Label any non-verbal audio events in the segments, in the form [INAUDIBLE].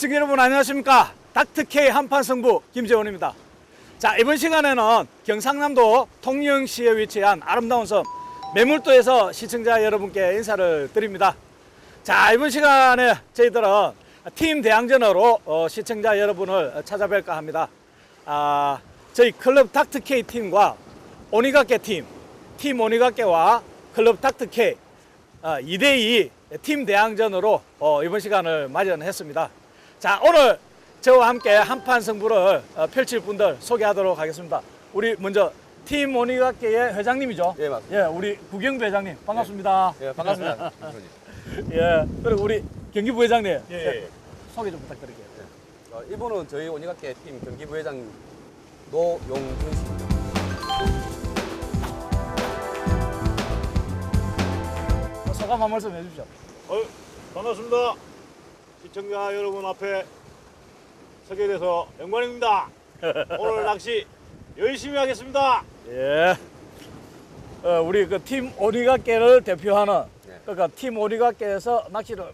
시청자 여러분 안녕하십니까? 닥터K 한판 승부 김재원입니다. 자 이번 시간에는 경상남도 통영시에 위치한 아름다운 섬 매물도에서 시청자 여러분께 인사를 드립니다. 자 이번 시간에 저희들은 팀 대항전으로 어, 시청자 여러분을 찾아뵐까 합니다. 아, 저희 클럽 닥터K 팀과 오니가케 팀, 팀 오니가케와 클럽 닥터K 어, 2대2 팀 대항전으로 어, 이번 시간을 마련했습니다. 자, 오늘 저와 함께 한판 승부를 어, 펼칠 분들 소개하도록 하겠습니다. 우리 먼저 팀 오니가케의 회장님이죠. 예, 맞습니다. 예, 우리 구경부 회장님 반갑습니다. 예, 반갑습니다. 예, 그리고 우리 경기부 회장님 예, 예. 소개 좀 부탁드릴게요. 어, 이분은 저희 오니가케 팀 경기부 회장 노용준 씨입니다. 뭐 소감 한 말씀 해주십시오. 어, 반갑습니다. 시청자 여러분 앞에 서게 돼서 영광입니다. [LAUGHS] 오늘 낚시 열심히 하겠습니다. 예. 어, 우리 그 팀 오리가케를 대표하는 네. 그러니까 팀 오리가케에서 낚시를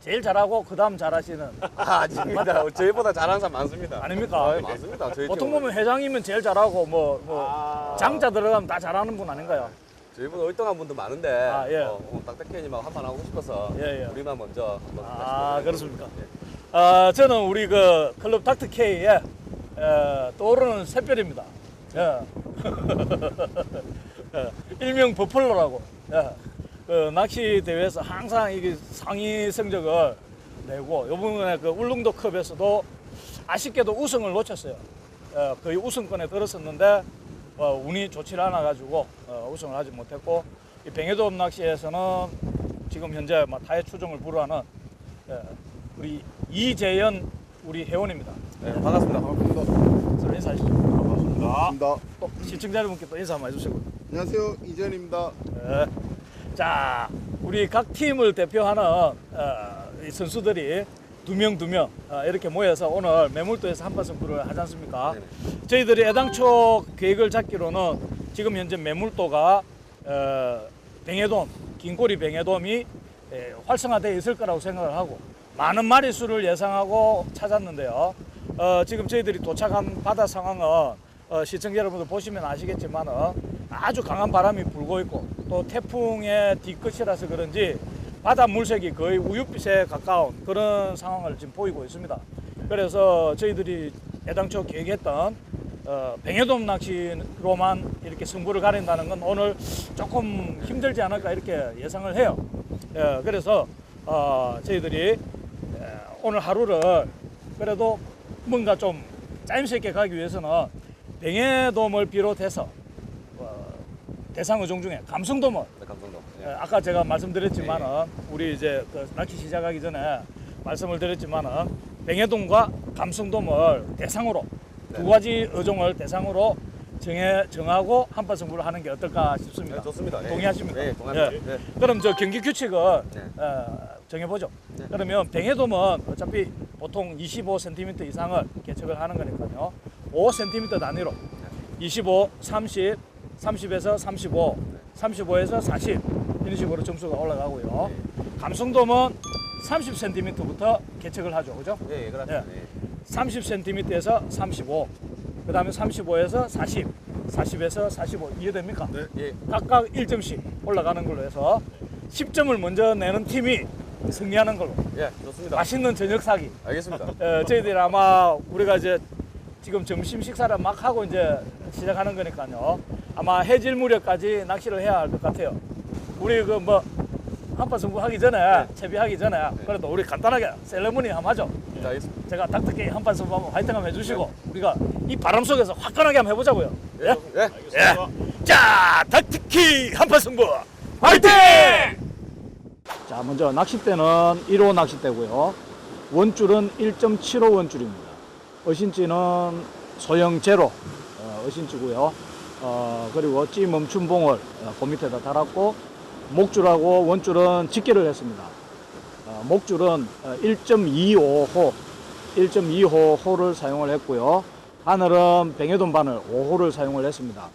제일 잘하고 그 다음 잘하시는 [LAUGHS] 아, 아닙니다. 저희보다 잘하는 사람 많습니다. 아닙니까? 아, 맞습니다. 저희 보통 팀은. 보면 회장이면 제일 잘하고 뭐, 뭐 아, 장자 들어가면 다 잘하는 분 아닌가요? 저희보다 월등한 분도 많은데 아, 예. 어, 오늘 딱딱해님하고 한판 하고 싶어서 예, 예. 우리만 먼저 한번 아 그렇습니까? 예. 아 저는 우리 그 클럽 닥터 K의 에, 떠오르는 샛별입니다. 예. [LAUGHS] 예, 일명 버플로라고. 예. 그 낚시 대회에서 항상 이게 상위 성적을 내고 이번에 그 울릉도 컵에서도 아쉽게도 우승을 놓쳤어요. 예, 거의 우승권에 들었었는데 어, 운이 좋지 않아 가지고 어, 우승을 하지 못했고 이 뱅에돔 낚시에서는 지금 현재 막 타의 추종을 불허하는 예, 우리 이재현 우리 회원입니다. 네, 반갑습니다. 서로 인사하시죠. 반갑습니다. 반갑습니다. 또 시청자 여러분께 또 인사 한번 해주시고. 안녕하세요 이재현입니다. 예. 자, 우리 각 팀을 대표하는 어, 이 선수들이 두 명 두명 이렇게 모여서 오늘 매물도에서 승부를 하지 않습니까? 네네. 저희들이 애당초 계획을 잡기로는 지금 현재 매물도가 어, 뱅에돔, 긴꼬리 뱅에돔이 에, 활성화되어 있을 거라고 생각을 하고 많은 마리수를 예상하고 찾았는데요. 어, 지금 저희들이 도착한 바다 상황은 어, 시청자 여러분들 보시면 아시겠지만은 아주 강한 바람이 불고 있고 또 태풍의 뒤끝이라서 그런지 바다 물색이 거의 우윳빛에 가까운 그런 상황을 지금 보이고 있습니다. 그래서 저희들이 애당초 계획했던 어, 뱅에돔 낚시로만 이렇게 승부를 가린다는 건 오늘 조금 힘들지 않을까 이렇게 예상을 해요. 예, 그래서 어, 저희들이 에, 오늘 하루를 그래도 뭔가 좀 짜임새 있게 가기 위해서는 뱅에돔을 비롯해서 어, 대상 어종 중에 감성돔을 네, 감사합니다. 예, 예. 아까 제가 말씀드렸지만은 우리 이제 그 낚시 시작하기 전에 말씀을 드렸지만은 뱅에돔과 감성돔을 대상으로 두 네. 가지 어종을 대상으로 정해 정하고 한판 승부를 하는 게 어떨까 싶습니다. 네, 좋습니다. 예. 동의하십니까? 네, 동의합니다. 예. 네. 그럼 저 경기 규칙을 네. 어, 정해보죠. 네. 그러면 뱅에돔은 어차피 보통 25cm 이상을 개척을 하는 거니까요. 5cm 단위로 25, 30, 30에서 35, 35에서 40 이런 식으로 점수가 올라가고요. 감성돔은 30cm부터 개척을 하죠, 그죠? 예, 예, 그렇습니다. 예. 30cm에서 35, 그 다음에 35에서 40, 40에서 45 이해됩니까? 네. 예. 각각 1점씩 올라가는 걸로 해서 10점을 먼저 내는 팀이 승리하는 걸로 예, 좋습니다. 맛있는 저녁 사기. 알겠습니다. 어, 저희들이 아마 우리가 이제 지금 점심 식사를 막 하고 이제 시작하는 거니까요. 아마 해질 무렵까지 낚시를 해야 할 것 같아요. 우리 그 뭐 한판 승부 하기 전에 채비하기 전에 그래도 우리 간단하게 셀레모니 한번 하죠. 네, 알겠습니다. 제가 닥터게임 한판 승부 한번 화이팅 한번 해주시고 우리가 이 바람 속에서 화끈하게 한번 해보자고요. 예? 예. 알겠습니다. 자, 닥터키 한판 승부 화이팅! 자, 먼저 낚싯대는 1호 낚싯대고요. 원줄은 1.75 원줄입니다. 어신지는 소형 제로 어, 어신지고요. 어, 그리고 찌 멈춤 봉을 어, 그 밑에다 달았고 목줄하고 원줄은 직계를 했습니다. 어, 목줄은 1.25호, 1.25 호를 사용을 했고요. 바늘은 뱅에돔 바늘 5호를 사용을 했습니다.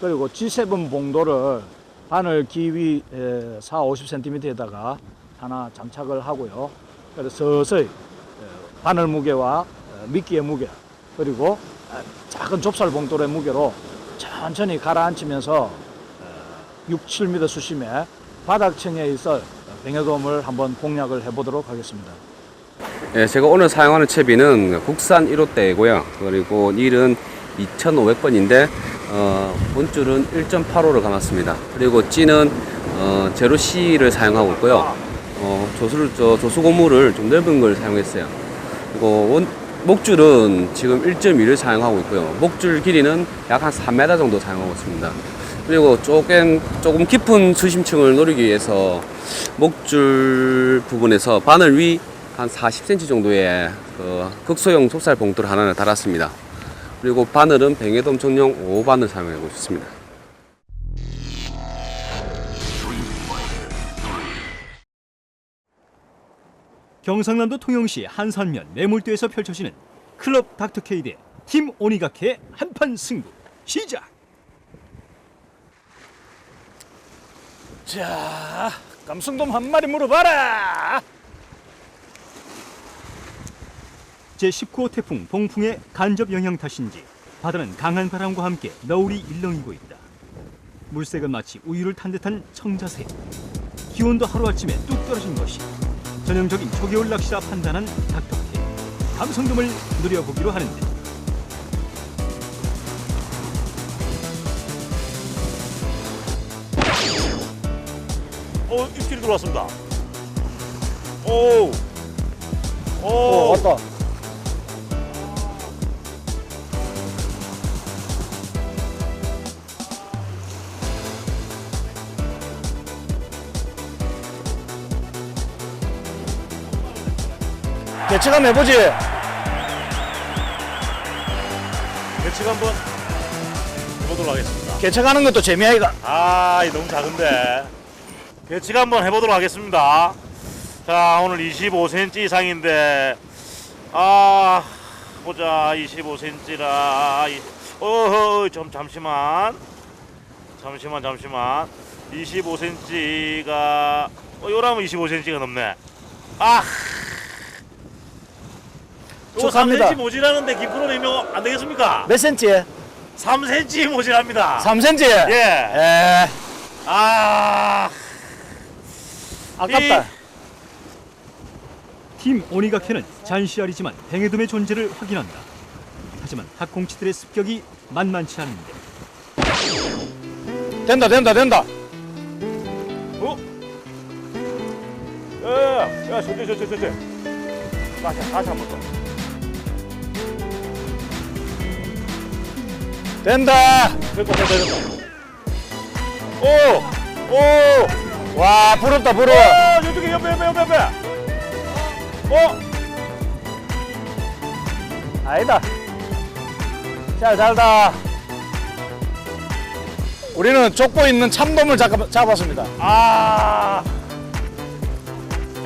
그리고 G7 봉도를 바늘 기위 4, 50cm에다가 하나 장착을 하고요. 그래서 서서히 에, 바늘 무게와 어, 미끼의 무게 그리고 어, 작은 좁쌀 봉돌의 무게로 천천히 가라앉히면서 어, 6, 7m 수심에 바닥층에 있어 뱅에돔을 한번 공략을 해보도록 하겠습니다. 예, 제가 오늘 사용하는 채비는 국산 1호대이고요. 그리고 닐은 2500번인데 어, 본줄은 1.85를 감았습니다. 그리고 찌는 어, 제로 C를 사용하고 있고요. 어, 조수를 저 조수 고무를 좀 넓은 걸 사용했어요. 그리고 원, 목줄은 지금 1.2를 사용하고 있고요. 목줄 길이는 약 한 3m 정도 사용하고 있습니다. 그리고 조금 조금 깊은 수심층을 노리기 위해서 목줄 부분에서 바늘 위 한 40cm 정도의 그 극소형 속살 봉투를 하나를 달았습니다. 그리고 바늘은 뱅에돔 전용 5바늘 사용하고 있습니다. 경상남도 통영시 한산면 매물도에서 펼쳐지는 클럽 닥터케이 대팀 오니가케의 한판 승부 시작! 자, 감성돔 한 마리 물어봐라. 제19호 태풍 봉풍의 간접 영향 탓인지 바다는 강한 바람과 함께 너울이 일렁이고 있다. 물색은 마치 우유를 탄 듯한 청자색. 기온도 하루아침에 뚝 떨어진 것이 전형적인 초겨울 낚시라 판단한 닥터케이. 감성돔을 누려보기로 하는데 어, 입질이 들어왔습니다. 오, 오, 어, 왔다. 예측 한번 해보지. 배치가 한번 해보도록 하겠습니다. 개척하는 것도 재미아이가. 아, 이 너무 작은데. 배치가 한번 해보도록 하겠습니다. 자, 오늘 25cm 이상인데, 아, 보자, 25cm라. 어허, 좀 잠시만. 잠시만, 잠시만. 25cm가, 어, 요라면 25cm가 넘네. 아, 축하합니다. 3cm 모질하는데 김프로 내면 안 되겠습니까? 몇 센치에? 3cm 모질합니다. 3cm. 예. 에, 아, 아깝다. 팀 오니가케는 잔시알이지만 뱅에돔의 존재를 확인한다. 하지만 학공치들의 습격이 만만치 않은데 된다, 된다, 된다. 어? 야, 야, 야, 천천히, 천천히, 천천히. 다시, 다시 한번 더. 된다. 됐다, 됐다, 됐다. 오, 오, 와, 부럽다, 부러워. 어, 이쪽에 옆에, 옆에, 옆에, 옆에. 어, 아니다. 잘 살다. 우리는 족보 있는 참돔을 잡, 잡았습니다. 아,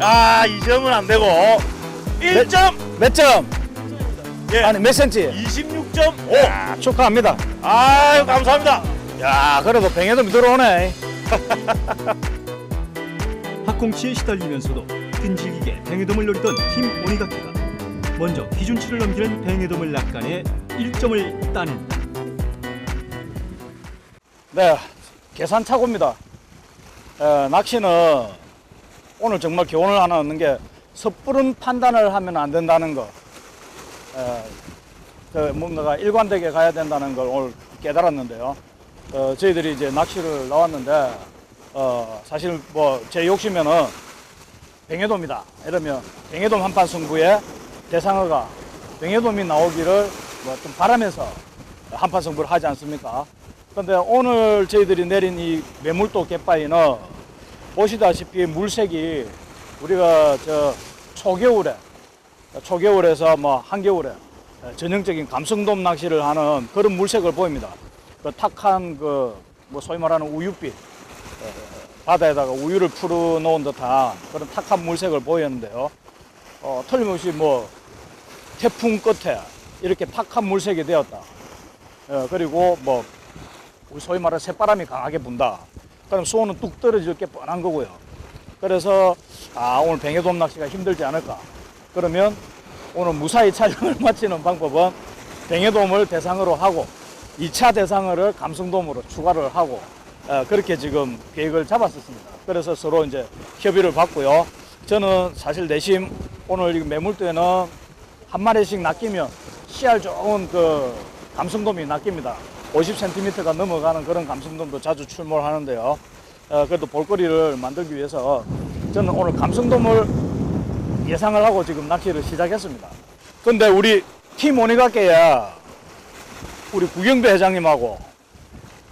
야, 이 점은 안 되고 1점, 몇 점? 예, 아니, 몇 센치? 26.5. 야, 축하합니다. 아유, 감사합니다. 야, 그래도 뱅에돔이 들어오네. [LAUGHS] 학공치에 시달리면서도 끈질기게 뱅에돔을 노리던 팀 오니가케가 먼저 기준치를 넘기는 뱅에돔을 낚아내 1점을 따낸다. 네, 계산착오입니다. 에, 낚시는 오늘 정말 교훈을 하나 얻는 게 섣부른 판단을 하면 안 된다는 거. 에, 그 뭔가가 일관되게 가야 된다는 걸 오늘 깨달았는데요. 어, 저희들이 이제 낚시를 나왔는데 어, 사실 뭐 제 욕심에는 뱅에돔이다. 이러면 뱅에돔 한판 승부에 대상어가 뱅에돔이 나오기를 뭐 좀 바라면서 한판 승부를 하지 않습니까? 근데 오늘 저희들이 내린 이 매물도 갯바위는 보시다시피 물색이 우리가 저 초겨울에 초겨울에서 뭐 한겨울에 전형적인 감성돔 낚시를 하는 그런 물색을 보입니다. 그 탁한 그 뭐 소위 말하는 우유빛 어, 바다에다가 우유를 풀어 놓은 듯한 그런 탁한 물색을 보였는데요. 어, 틀림없이 뭐 태풍 끝에 이렇게 탁한 물색이 되었다. 어, 그리고 뭐 우리 소위 말하는 새바람이 강하게 분다. 그럼 수온은 뚝 떨어질 게 뻔한 거고요. 그래서 아 오늘 뱅에돔 낚시가 힘들지 않을까. 그러면 오늘 무사히 촬영을 [LAUGHS] 마치는 방법은 뱅해돔을 대상으로 하고 2차 대상어를 감성돔으로 추가를 하고 어, 그렇게 지금 계획을 잡았었습니다. 그래서 서로 이제 협의를 받고요. 저는 사실 내심 오늘 이 매물대는 한 마리씩 낚이면 씨알 좋은 그 감성돔이 낚입니다. 50cm가 넘어가는 그런 감성돔도 자주 출몰하는데요. 어, 그래도 볼거리를 만들기 위해서 저는 오늘 감성돔을 예상을 하고 지금 낚시를 시작했습니다. 근데 우리 팀 오니가께야 우리 구경배 회장님하고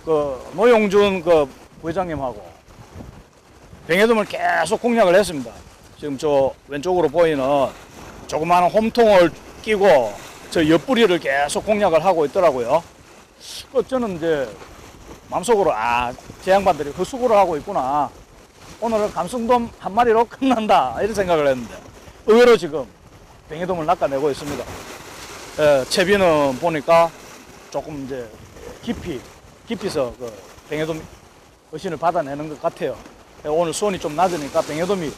그 노용준 그 부회장님하고 병해돔을 계속 공략을 했습니다. 지금 저 왼쪽으로 보이는 조그마한 홈통을 끼고 저 옆구리를 계속 공략을 하고 있더라고요. 그 저는 이제 마음속으로 아, 제 양반들이 헛수고를 하고 있구나. 오늘은 감성돔 한 마리로 끝난다. 이런 생각을 했는데 의외로 지금 병해돔을 낚아내고 있습니다. 예, 채비는 보니까 조금 이제 깊이, 깊이서 그 병해돔 어신을 받아내는 것 같아요. 예, 오늘 수온이 좀 낮으니까 병해돔이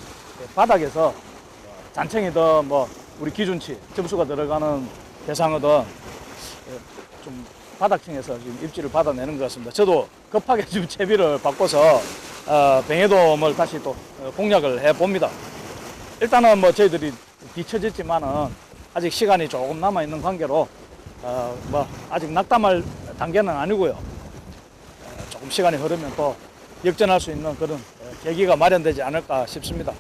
바닥에서 잔챙이든 뭐 우리 기준치 점수가 들어가는 대상어든 예, 좀 바닥층에서 지금 입질을 받아내는 것 같습니다. 저도 급하게 지금 채비를 바꿔서 어, 병해돔을 다시 또 어, 공략을 해 봅니다. 일단은 뭐 저희들이 뒤처졌지만은 아직 시간이 조금 남아 있는 관계로 어, 뭐 아직 낙담할 단계는 아니고요. 어, 조금 시간이 흐르면 또 역전할 수 있는 그런 어, 계기가 마련되지 않을까 싶습니다.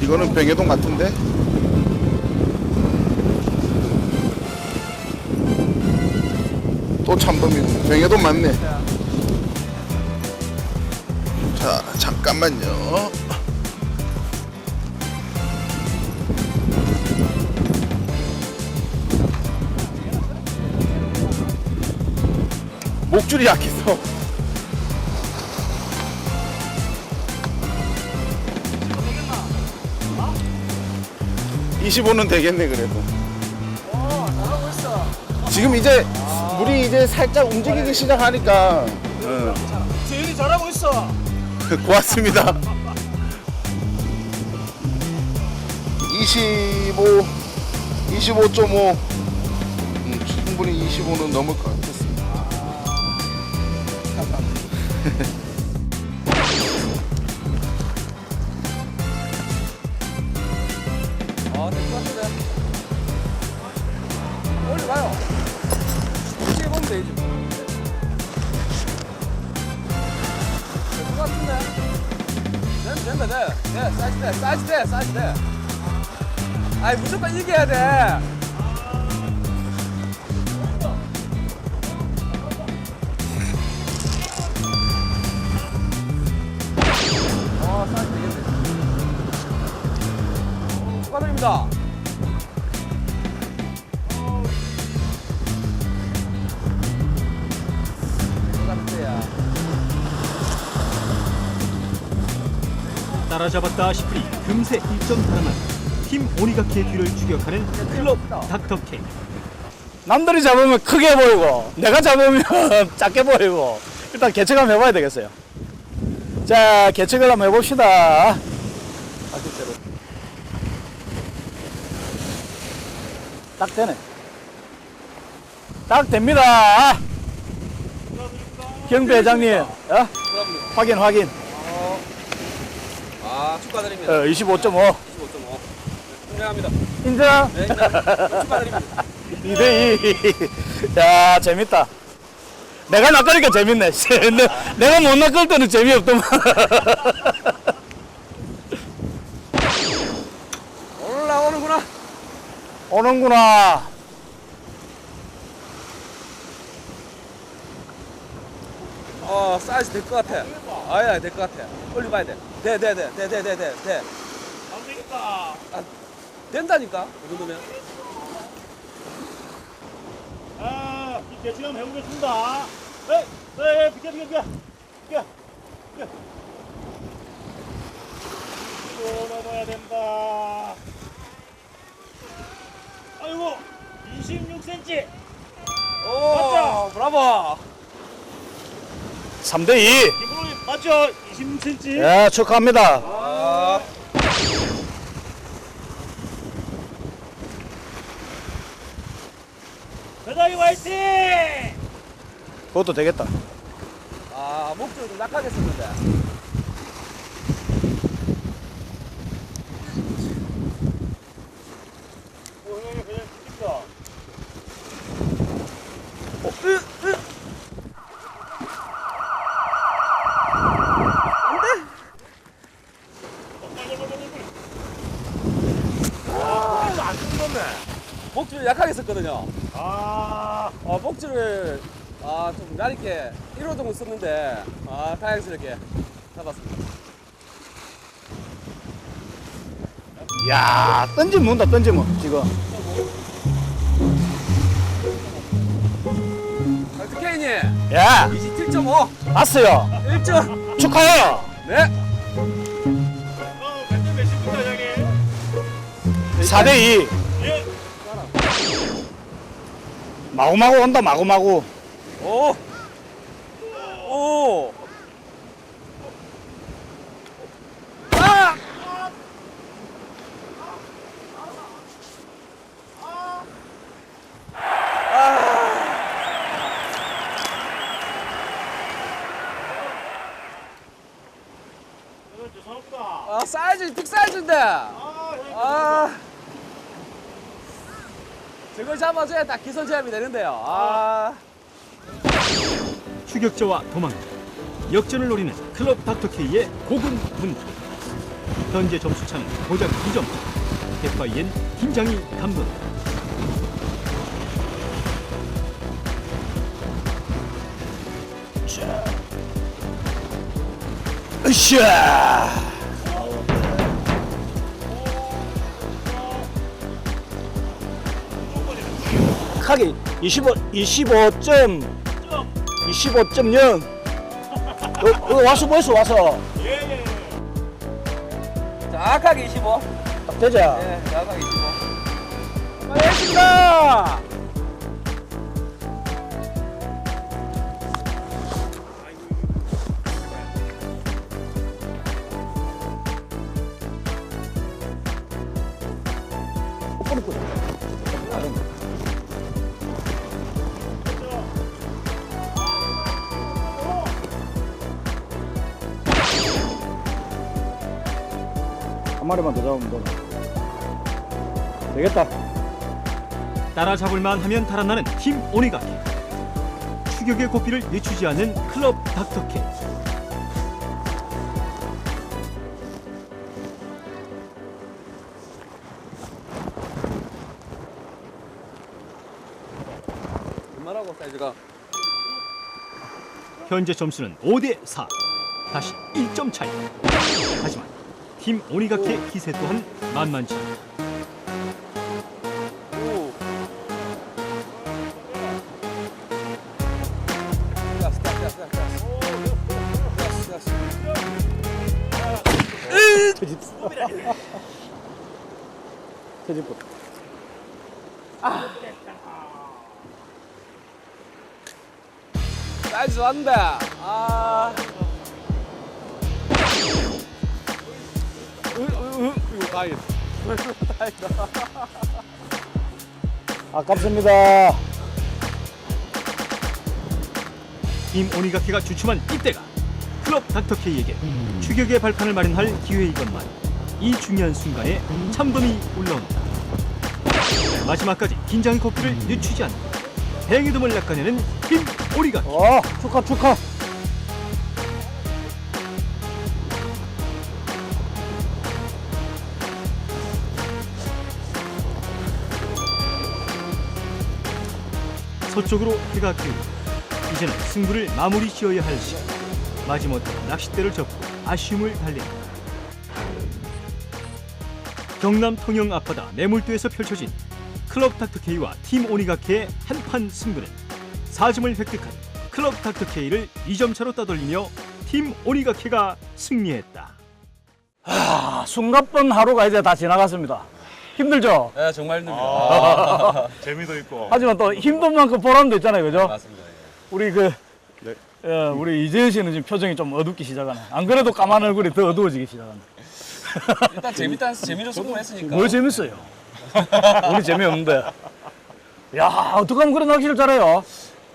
이거는 병해동 같은데? 또 참돔이 병해동 맞네. 자, 잠깐만요. 목줄이 약해서. 25는 되겠네 그래도. 지금 이제 물이 이제 살짝 움직이기 시작하니까 응. 재윤이 잘하고 있어. [LAUGHS] 고맙습니다. 25, 25.5. 음, 충분히 25는 넘을 것 같았습니다. [LAUGHS] 아, 될것 같은데. 가요. 어떻게 보면 되지. 된다, 돼. 돼, 사이즈 돼, 사이즈 돼, 사이즈 돼. 아이, 무조건 이겨야 돼. 따라잡았다 싶으니 금세 1점 달아만 팀 오니가키의 뒤를 추격하는 클럽 닥터케 남들이 잡으면 크게 보이고 내가 잡으면 [LAUGHS] 작게 보이고 일단 개척 한번 해봐야 되겠어요. 자 개척을 한번 해봅시다. 딱 되네. 딱 됩니다. 경배 회장님, 어? 확인 확인. 아, 축하드립니다. 어, 25.5 25.5. 인정합니다. 인정. 네, 인정합니다. 축하드립니다. 2대2. 야, 재밌다. 내가 낚으니까 재밌네. [LAUGHS] 내- 내가 못 낚을 때는 재미없더만. [LAUGHS] 올라오는구나. 오는구나. 어, 사이즈 될 것 같아. 아야, 될 것 같아. 빨리 봐야 돼. 돼, 돼, 돼, 돼, 돼, 돼, 돼, 돼. 안 되겠다. 된다니까. 이 정도면. 아, 이 개척 한번 해보겠습니다. 에이, 에이, 비켜, 비켜, 비켜. 비켜. 비켜. 이거 넘어야 된다. 아이고, 26cm. 오, 맞죠? 브라보. 3대2. 김프로님 맞죠? 김칠지. 예, 축하합니다. 아 대장님 화이팅! 그것도 되겠다. 아, 목적이 좀 약하겠었는데. 목줄이 약하게 썼거든요. 아, 어, 목줄을 아, 좀 얇게 1호 정도 썼는데 아, 다행스럽게 잡았습니다. 야, 던지면 문다, 던지면, 지금. 알트케이님 야, 27.5 봤어요. 1점. 축하해요. 네. 어, 몇점 몇십부터 형님? 4대2. 마구마구 온다, 마구마구. 오. 오. 아! 형님 죄송합니다. 아, 사이즈 빅 사이즈인데. 아, 형님. 아. 잡아줘야 딱 기선 제압이 되는데요. 아. 추격자와 도망자 역전을 노리는 클럽 닥터 K의 고군분투 현재 점수차는 고작 2점 대파이엔 팀장이 감독 으쌰. 하기 25, 25점, 25.0. 어, 어, 와서 보였어, 와서. 예, 예. 정확하게 25. 딱 되자. 네, 정확하게 25. 알겠습니다. 한 마리만 더 잡으면 돼. 되겠다. 따라잡을만 하면 달아나는 팀 오니가키 추격의 고삐를 늦추지 않는 클럽 닥터 K 얼마라고 사이즈가? 현재 점수는 5 대 4 다시 1점 차이 팀 오니가키의 기세 또한 만만치 않다 거. 사이즈 좋았는데. 아. 다행이다. [LAUGHS] 아깝습니다. 팀 오니가키가 주춤한 이때가 클럽 닥터 K에게 추격의 발판을 마련할 기회이건만 이 중요한 순간에 참돔이 올라온다. 마지막까지 긴장의 코피를 늦추지 않고 행위돔을 낚아내는 팀 오니가키. 어, 축하, 축하. 서쪽으로 해가 기울고 이제는 승부를 마무리 지어야 할 시간. 마지못해 낚싯대를 접고 아쉬움을 달랜다. 경남 통영 앞바다 매물도에서 펼쳐진 클럽 닥터 K와 팀 오니가케의 한판 승부는 4점을 획득한 클럽 닥터 K를 2점 차로 따돌리며 팀 오니가케가 승리했다. 아, 숨가쁜 하루가 이제 다 지나갔습니다. 힘들죠? 네, 정말 힘듭니다. 아, [LAUGHS] 재미도 있고. 하지만 또 힘든 만큼 보람도 있잖아요, 그죠? 맞습니다. 예. 우리 그 네. 예, 우리 이재현 씨는 지금 표정이 좀 어둡기 시작하네. 안 그래도 까만 얼굴이 더 어두워지기 시작한다. [LAUGHS] 일단 재밌다, 재미로 성공했으니까. 뭘 재밌어요? 우리 재미없는데. 야 어떡하면 그런 낚시를 잘해요?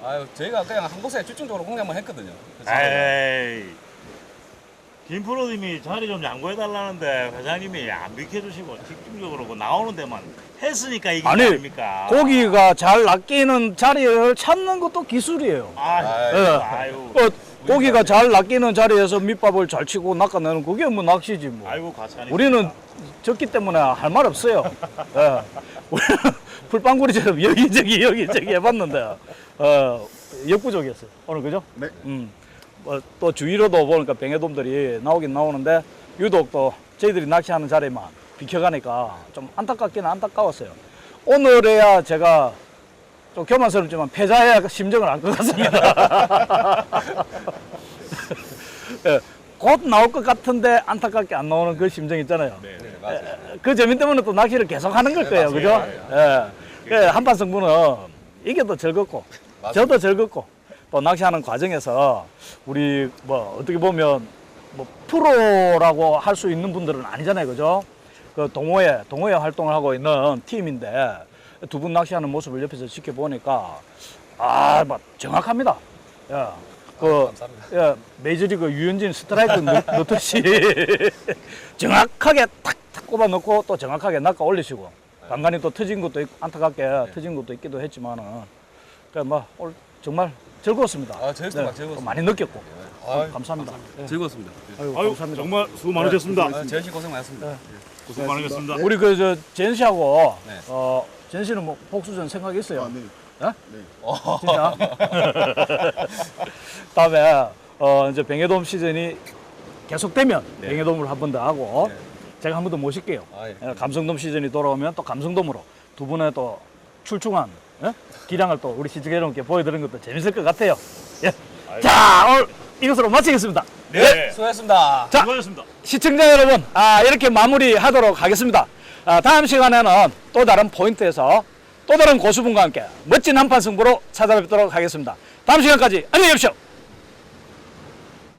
아유 저희가 그냥 한 곳에 집중적으로 공략만 했거든요. 에이. 김 프로님이 자리 좀 양보해 달라는데 회장님이 안 비켜주시고 집중적으로 그 나오는 데만 했으니까 이게 아니, 아닙니까? 고기가 잘 낚이는 자리를 찾는 것도 기술이에요. 아, 예. 아유. 어, 고기가 잘 낚이는 자리에서 밑밥을 잘 치고 낚아내는 그게 뭐 낚시지 뭐. 아이고 가찬이. 우리는 졌기 때문에 할 말 없어요. 예. 우리는 풀빵구리처럼 여기저기 여기저기 해봤는데 어, 역부족이었어요. 오늘 그죠? 네. 음. 뭐, 또 주위로도 보니까 뱅에돔들이 나오긴 나오는데 유독 또 저희들이 낚시하는 자리만 비켜가니까 좀 안타깝기는 안타까웠어요. 오늘에야 제가 좀 교만스럽지만 패자의 심정을 알것 같습니다. [LAUGHS] 예, 곧 나올 것 같은데 안타깝게 안 나오는 그 심정 있잖아요. 네, 네. 맞아요. 그 재미 때문에 또 낚시를 계속 하는 걸 거예요. 그죠? 예. 그 한판 승부는 이게도 즐겁고, 저도 즐겁고, 또 낚시하는 과정에서 우리 뭐 어떻게 보면 뭐 프로라고 할 수 있는 분들은 아니잖아요. 그죠? 그 동호회, 동호회 활동을 하고 있는 팀인데 두 분 낚시하는 모습을 옆에서 지켜보니까 아, 뭐 정확합니다. 예. 그. 예, 메이저리그 유현진 스트라이크 넣, 넣듯이 [LAUGHS] 정확하게 탁탁 꼽아 넣고 또 정확하게 낚아 올리시고 간간히 또 터진 것도 있고 안타깝게 터진 것도 있기도 했지만은 그뭐 오늘 정말 즐거웠습니다. 아, 즐겁습니다. 네, 즐겁습니다. 또 많이 느꼈고 아유, 감사합니다. 예. 즐거웠습니다. 아유, 아유, 감사합니다. 정말 수고 많으셨습니다. 아, 재현 씨 고생 많았습니다. 고생 많으셨습니다. 우리 그저젠 씨하고 네. 어, 젠 씨는 뭐 복수전 생각 있어요? 아, 네. 진짜? [LAUGHS] 다음에 어, 이제 병해돔 시즌이 계속되면 네. 병해돔을 한 번 더 하고 네. 제가 한 번 더 모실게요. 아, 예. 예, 감성돔 시즌이 돌아오면 또 감성돔으로 두 분의 또 출중한 예? 기량을 또 우리 시청자 여러분께 보여드리는 것도 재밌을 것 같아요. 예. 자 오늘 이것으로 마치겠습니다. 네. 수고하셨습니다. 자. 수고하셨습니다. 시청자 여러분, 아, 이렇게 마무리하도록 하겠습니다. 아, 다음 시간에는 또 다른 포인트에서 또 다른 고수분과 함께 멋진 한판 승부로 찾아뵙도록 하겠습니다. 다음 시간까지 안녕히 계십시오.